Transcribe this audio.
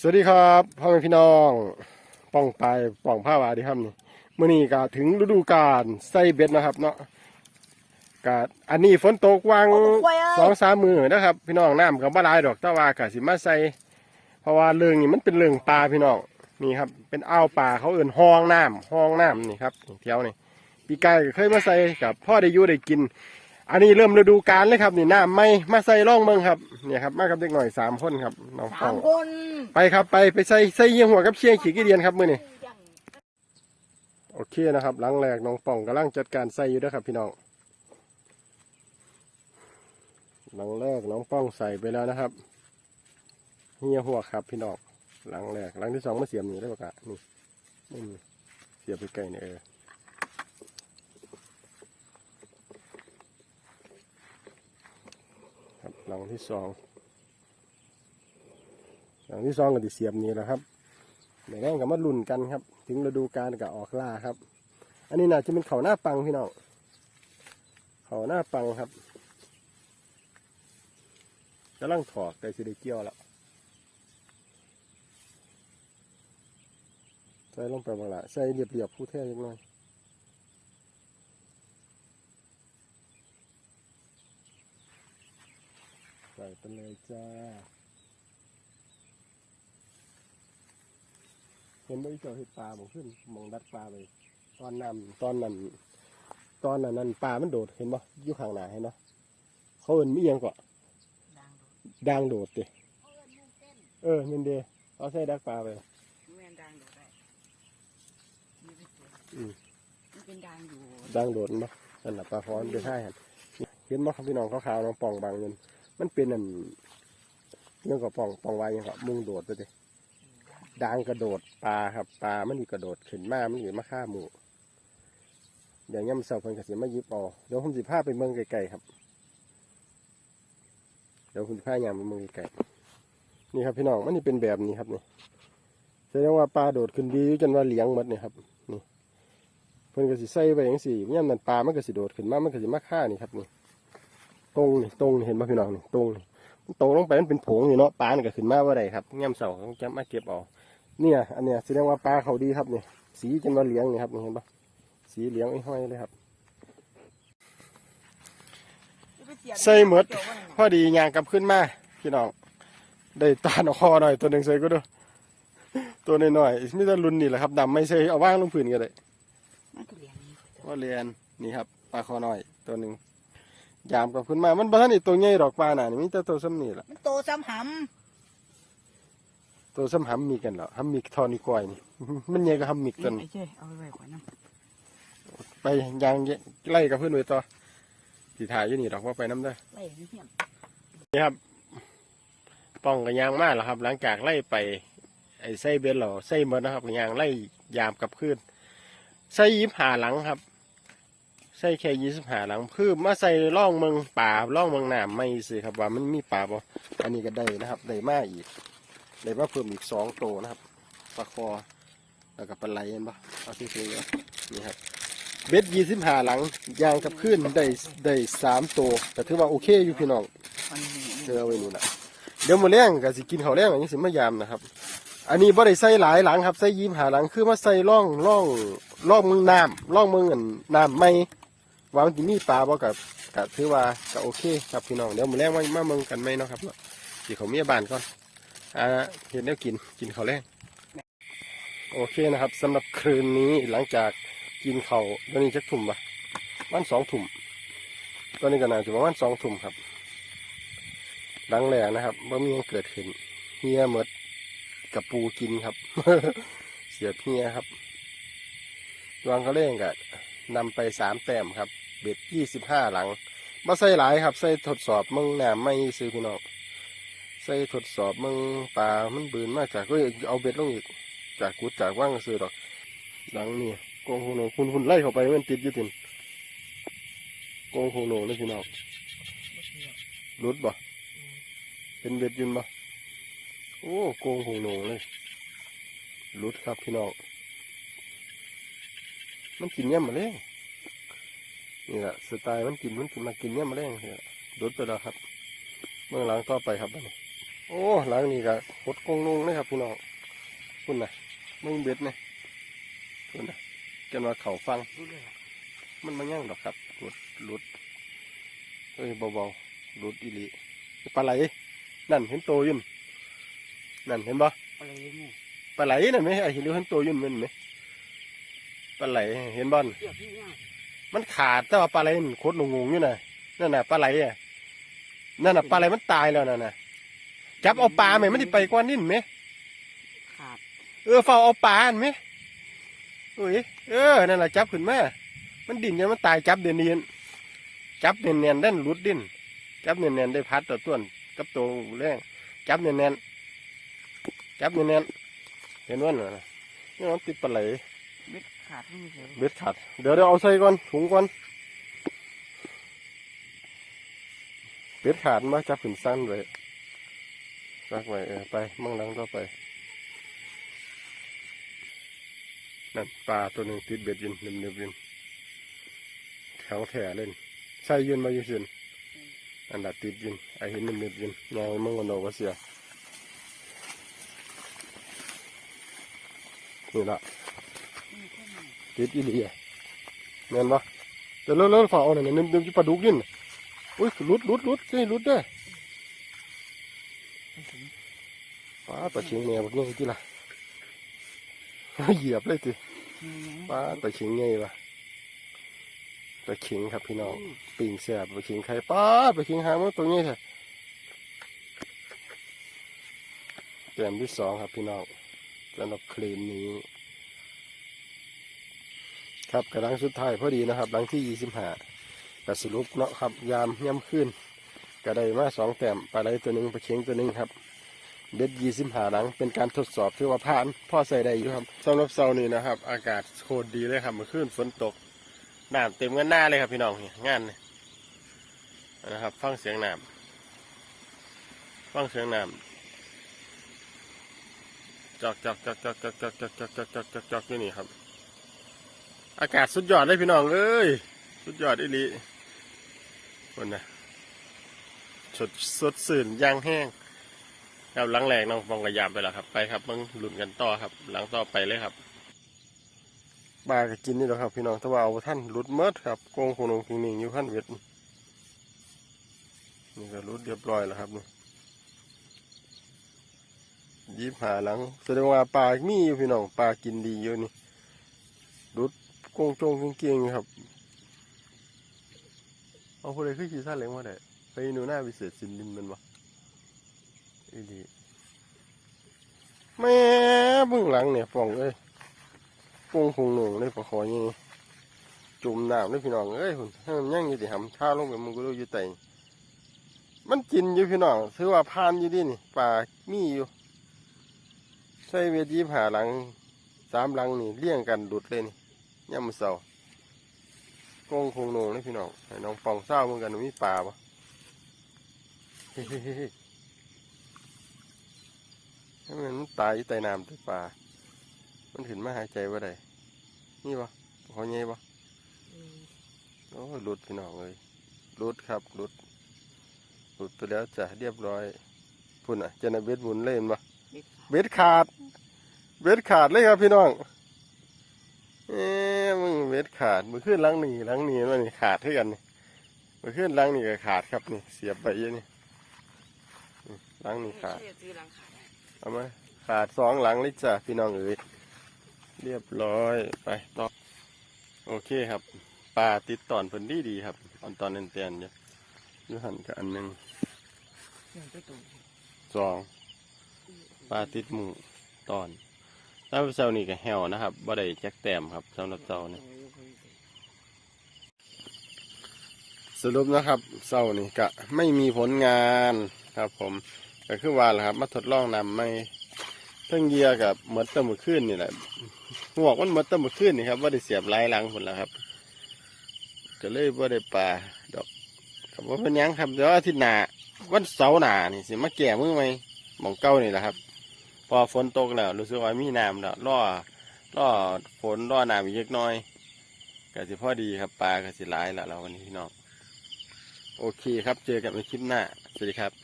สวัสดีครับพ่อแม่พี่น้องป้องไปป้องผ้าวาดีครับนี่มื่อนี้ก็ถึงฤดูกาลใส่เบ็ดนะครับ เนาะกาอันนี้ฝนตกวางสองสามมือนะครับ พี่น้องน้ำกับบ้าลายดอกแตะวากะสิมาใส่เพราะว่าเรื่องนี้มันเป็นเรื่องปลาพี่น้องนี่ครับ เป็นอ่าวปลาเขาเอื่นห้องน้ำห้องน้ำนี่ครับเที่ยวนี่ปีกายก็เคยมาใส่กับพ่อได้อยู่ได้กิน อันนี้เริ่มฤดูกาลเลยครับ นี่น้ำไม่มาใส่ร่องเมืองครับเนี่ยครับมากับเด็กหน่อยสามคนครับน้องสาป้อมงคนไปครับไปไปใส่ใส่เยี่ยงหัวกับเชียงขี่กี่เดียนครับมือนี่โอเคนะครับหลังแรกน้องป่องกำลังจัดการใส่อยู่นะครับ พี่น้องหลังแรกน้องป้องใส่ไปแล้วนะครับเฮียหัวครับ พี่น้องหลังแรกหลังที่สองมาเสียบนี่ได้ปะกะนี่นี่เสียบไปไกลเนี่ยเออครับ หลังที่สองอย่างที่สองก็ติเสียบนี่แหละครับในแรงกับมาลุ่นกันครับ ถึงฤดูกาลก็ออกล่าครับ อันนี้น่าจะเป็นเขาหน้าปังพี่น้องเขาหน้าปังครับกำลังถอกแต่สิได้เกี่ยวแล้วใส่ลงไปบ้างละใส่เรียบๆผู้แท้ยังน้อยใส่ไปเลยจ้าเห็นบ่อีเจ้าเห็ดปลาบ่ขึ้นมองดัดปลาไปตอนนั้นตอนนั้นตอนนั้นนั้นปลามันโดดเห็นบ่อยู่ข้างหน้าเห็นบ่เขาเอิ้นมีหยังก็ดังโดดติเออนี่นเด้เอาใส่ดักปลาไปแม่นดังอยู่ได้อืมมันเป็นดังอยู่ดังโดดบ่นั่นน่ะปลาคอนไปท่ายหั่นเห็นบ่ครับพี่น้องขาวๆน้องป่องบางเงิน มันเป็นอันเรื่องก็ปองปองไว้ยังก็มุ่งโดดไปติดังกระโดดปลาครับปลามันนี่กระโดดขึ้นมามันอยู่มาฆ่าหมูเดี๋ยวย่ำเสาเพิ่นกระสิมายิบเอาเดี๋ยวผมสิพาไปเมืองไกลๆครับ เดี๋ยวผมสิพายามไปเมืองไกลๆนี่ครับพี่น้องมันนี่เป็นแบบนี้ครับนี่แสดงว่าปลาโดดขึ้นดีจนว่าเลี้ยงหมดนี่ครับนี่เพิ่นก็สิใส่ไปอย่างสี่ย่ำนั้นปลามันก็สิโดดขึ้นมามันก็สิมาฆ่านี่ครับนี่ ตรงนี่ตรงนี่เห็นไหมพี่น้องนี่ตรงนี่มันตรงลงไปมันเป็นผงอยู่เนาะปลามันก็ขึ้นมาว่าไดครับย่ำเสาเขาจะมาเก็บเอาเนี่ยอันเนี้ยแสดงว่าปลาเขาดีครับนี่สีจนว่าเลี้ยงนี่ครับนี่เห็นปะสีเหลืองไอ้ห้อยเลยครับใส่หมดพอดียางกลับขึ้นมาพี่น้องได้ตาหนคอหน่อยตัวหนึ่งใส่ก็ดูตัวน้อยๆไมแต่ได้รุ่นนี่แหละครับดำไม่ใช่เอาว่างลงพื้นก็ได้มันก็เลี้ยงนี่ว่าเรียนนี่ครับปลาคอน้อยตัวหนึ่ง ยามกลับขึ้นมา มันบ่ทันอีตัวใหญ่ดอกปลาหน่ะนี่มีแต่ตัวซ้ำนี่แหละมันโตซ้ำหตัวซ้ำหำมีกันเหรอหำมีทอนี่กอยนี่ มันใหญ่ก็หำมีำตัวไอ้นี้เจ้เอาไปไว้ก่อนนะไปยางไล่กับเพื่อนไว้ต่อสีถ่ายอยู่นี่ดอกว่าไปน้ำได้อไว้ให้เฮียนนี่ครับป้องกับยางมากแล้วครับ หลังจากไล่ไปไอ้ไส้เบลเราไส้หมดนะครับกับยางไล่ยามกลับคืนไส้ยิบหาหลังครับ ไส้แค่ยี่สิบหาหลังคือมาใส่ร่องเมืองป่าร่องเมืองน้ำไม่สิครับว่ามันมีป่าบ่อันนี้ก็ได้นะครับได้มากอีกได้มาเพิ่มอีกสองโตวนะครับปลาคอแล้วก็ปลาไหลเห็นปะเอาที่ซื้อนี่ครับเบ็ดยี่สิบหาหลังยางกับคืนได้ได้สามโตวแต่ถือว่าโอเคอยู่พี่น้องเจอเอาไว้นี่แหละเดี๋ยวมื้อแรงก็สิกินข้าวแรงอย่างนี้สิมายามนะครับ อันนี้บ่ได้ใส่หลายหลังครับใส่ยิ้มหาหลังคือมาใส่ร่องร่องร่องมึงน้ำร่องมึงอันน้ำไม่ ว่ามันสิมีปลาบ่กับก็ถือว่าก็โอเคครับพี่น้องเดี๋ยวมื้อแรงมามาเมืองกันไหมเนาะครับเนาะสิเขามีบ้านก่อนอ่าเห็นแล้วกินกินเขาแรงโอเคนะครับสำหรับคืนนี้หลังจากกินเขาตอนนี้จักทุ่มปะวันสองทุ่มตอนนี้ก็น่าจะประมาณสองทุ่มครับหลังแรกนะครับว่มีหยังเกิดขึ้นเฮียหมดกับปูกินครับ เสียเฮียครับวางเขาเล่งกันำไปสามแต้มครับ เบ็ดยี่สิบห้าหลังมาใส่หลายครับ ใส่ทดสอบมึงแหนมไม่ซื้อพี่น้องใส่ทดสอบมึงปลามันบืนมากจากก็เอาเบ็ดลงอีกจากกุดจากว่างซื้อดอกหลังนี่โกงโคโนคุณคุณไล่เข้าไปมันติดอยู่ตินโกงโคโนเลยพี่น้องรุดบ่เป็นเบ็ดยืนบ่โอ้โกงหงโหนงเลยรุดครับพี่น้องมันกินย่ำมาเลย นี่แหละสไตล์มันกินมันกินมากินย่ำมาเลยนี่แหละรุดไปแล้วครับ เมื่อหลังต่อไปครับบัดนี้โอ้หลังนี้ก็หดกงลงเลยครับพี่น้องคุณน่ะมึงเบ็ดเนี่ยคุณน่ะกันว่าเขาฟังรู้เลยอะมันมาย่างดอกครับหลุดหลุดเอ้ยเบาๆหลุดอีหลีปลาไหลนั่นเห็นโตอยุ่นนั่นเห็นบ่อะไรเนี่ยปลาไหลนั่นไหมไอ้เห็นเห็นโตอยุ่นมันไหมปลาไหลเห็นบ่อนเกี่ยวพี่ง่าย มันขาดแต่ว่าปลาไหลมันโคตรงงๆอยู่น่ะนั่นน่ะปลาไหลอะนั่นน่ะปลาไหลมันตายแล้วนั่นน่ะจับเอาปลาไหมมันติไปกว่านิ่นไหมขาดเออเฝ้าเอาปลาอันไหมเอ้ยเออนั่นแหละจับขึ้นมามันดิ่นจนมันตายจับเดียนเนียนจับเนียนเนียนๆด้านหลุดดิ้นจับเนียนเนียนๆได้พัดต่อต้วนกับตัวแรงจับเนียนเนียนๆจับเนียนเนียนๆเห็นว่าน่ะนี่มันติดปลาไหลเม็ด ขาดไม่มีเสียเบ็ดขาด เดี๋ยวเดี๋ยวเอาใส่ก่อนถุงก่อนเบ็ดขาดมาจับขึ้นสั้นไว้ซักไว้เออไปมั่งลังต่อไปนั่นปลาตัวหนึ่งติดเบ็ดยินเนิบๆยินแถวแถเล่นใส่ยืนมาอยู่สินอันดับติดยินไอเห็นเนิบๆยินยางมึงกันโดว่าเสียนี่ละ ติดอีหลีอะแม่นปะเดี๋ยวเลิกๆฝ่าเอาหน่อยเนิบๆอยู่ปลาดุกยินอุ้ยหลุดหลุดหลุดสิหลุดเด้อไม่ถึงปลาตะเชียงแมวนี่ที่ละเหยียบเลยทีมียังปลาตะเชียงไงวะตะเชียงครับพี่น้องปิ่งแสบไปขิงไข่ป้าไปขิงหามันตัวนี้เถอะแกมที่สองครับพี่น้องสำหรับคลีนนี้ ครับกระดังสุดท้ายพอดีนะครับหลังที่ยี่สิบห้าก็สรุปเนาะครับยามย่ำขึ้นก็ได้มาสองแต้มปลาไหลตัวหนึ่งปลาเค็งตัวหนึ่งครับเบ็ดยี่สิบห้าหลังเป็นการทดสอบที่ว่าผ่านพ่อใส่ได้อยู่ครับสำหรับเสาร์นี้นะครับ อากาศโคตรดีเลยครับเมื่อคืนฝนตกน้ำเต็มกันหน้าเลยครับพี่น้องงานนะครับ ฟังเสียงน้ำฟังเสียงน้ำจอกจอกจอกจอกจอกจอกจอกจอกจอกจอกจอกจอกอยู่นี่ครับ อากาศสุดยอดเลยพี่น้องเอ้ยสุดยอดอีลีคนนะสดสดสื่นยางแห้งครับหลังแรกน้องฟองกระยามไปแล้วครับ ไปครับมึงหลุนกันต่อครับ หลังต่อไปเลยครับปลาก็กินนี่แหละครับ พี่น้องถ้าว่าเอาท่านรุดเมิดครับโกงโคงงคิงนิงอยู่ขั้นเวทนี่ก็รุดเรียบร้อยแล้วครับนี่ยิบหาหลังแสดงว่าปลามีอยู่พี่น้องปลากินดีอยู่นี่รุด โกงโจงเก่งๆอยู่ครับ เอาคนใดขึ้นขี่ซาเล้งมาได้ไปหนูหน้าวิเศษสินลินมันวะอีดีแม่เบื้องหลังเนี่ยฟองเอ้ยกุ้งคงหนุ่งเลยปลาคอนี่จุ่มน้ำเลยพี่น้องเอ้ยหุ่นให้มันย่างอยู่ที่หำท่าลงไปมันก็รู้อยู่ไตมันกินอยู่พี่น้องถือว่าพานอยู่ดินี่ปลามีอยู่ใส่เวทีผ่าหลังสามหลังนี่เลี้ยงกันดุดเลยนี่ ย่ำมือเสากุ้งคงหนุ่งเลยพี่น้องให้น้องปองเศร้าเหมือนกันว่ามีปลาปะเฮ้ยเฮ้ยเฮ้ยเฮ้ยให้มันตายอยู่ใต้น้ำตัวปลามันขึ้นมาหายใจว่าได้นี่ปะเขาใหญ่ปะโอ้ยหลุดพี่น้องเลยหลุดครับหลุดหลุดไปแล้วจ้ะเรียบร้อยพุ่นอะเจนะเบ็ดหมุนเล่นปะเม็ดขาดเบ็ดขาด เบ็ดขาดเลยครับพี่น้อง เอ๊ะมึงเบ็ดขาดมือขึ้นหลังหนีหลังหนีมันนี่ขาดเท่ากันนี่มือขึ้นหลังหนีก็ขาดครับนี่ เสียบไปเยอะนี่นี่หลังนี่ขาดเชื่อซื้อหลังขาดอะเอามาขาดสองหลังเลยจ้ะพี่น้องเอ๋ยเรียบร้อยไปต่อโอเคครับปลาติดตอนเพิ่นดีดีๆครับตอนตอนเตียนๆอยู่อยู่หันกับอันหนึ่งเชื่อไปตัวสองปลาติดหมูตอน แล้วเจ้านี่ก็แหวนะครับบ่ได้แจ็คแต้มครับสำหรับเจ้านี่สรุปนะครับเจ้านี่ก็ไม่มีผลงานครับ ผมก็คือว่าแหละครับ มาทดลองนำไม่ทั้งเยียกับเหมือนเตมือขึ้นนี่แหละหวกมันหมดตั้งเมื่อคืนนี่ครับว่าได้เสียบหลายหลังผลแล้วครับ ก็เลยว่าได้ปลาดอกครับว่าเป็นยังครับเดี๋ยวอาทิตย์หน้าวันเสาร์หน้านี่สิมาแก่มือไหมมองเก้านี่แหละครับ พอฝนตกแล้วรู้สึกว่ามีน้ำแล้วล่อล่อฝนล่อน้ำอีกเล็กน้อยก็สิพอดีครับปลาก็สิหลายแล้วเราวันนี้พี่น้องโอเคครับเจอกันในคลิปหน้าสวัสดีครับ